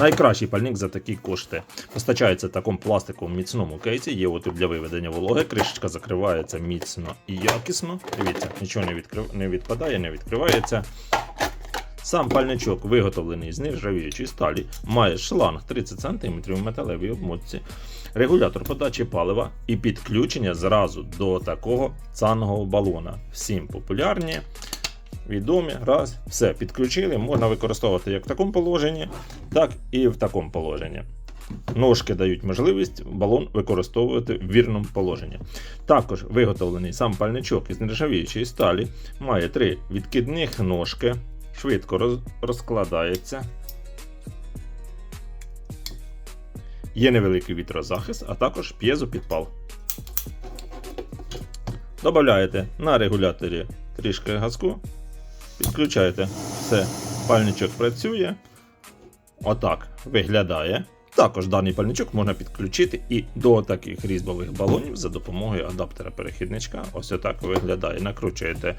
Найкращий пальник за такі кошти. Постачається в такому пластиковому міцному кейсі, є отут для виведення вологи, кришечка закривається міцно і якісно. Дивіться, нічого не, відкрив... не відпадає, не відкривається. Сам пальничок виготовлений з нержавіючої сталі, має шланг 30 см в металевій обмотці, регулятор подачі палива і підключення зразу до такого цанного балона. Всім популярні, відомі, раз, все підключили, можна використовувати як в такому положенні, так і в такому положенні. Ножки дають можливість балон використовувати в вірному положенні. Також виготовлений сам пальничок із нержавіючої сталі, має три відкидних ножки, швидко роз- розкладається. Є невеликий вітрозахист, а також п'єзопідпал. Додаєте на регуляторі трішки газку, підключаєте все, пальничок працює. Отак виглядає. Також даний пальничок можна підключити і до таких різьбових балонів за допомогою адаптера перехідничка. Ось отак виглядає. Накручуєте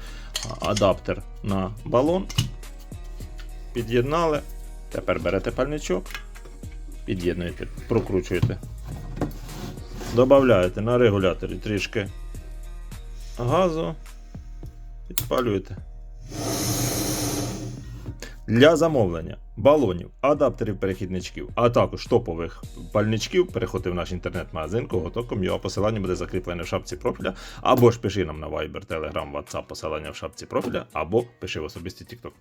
адаптер на балон, під'єднали. Тепер берете пальничок, під'єднуєте, прокручуєте. Додаєте на регуляторі трішки газу, підпалюєте. Для замовлення балонів, адаптерів перехідничків, а також топових пальничків переходьте в наш інтернет-магазин Коготоком.ua. Посилання буде закріплене в шапці профіля, або ж пиши нам на Viber, Telegram, WhatsApp, посилання в шапці профіля, або пиши в особисті TikTok.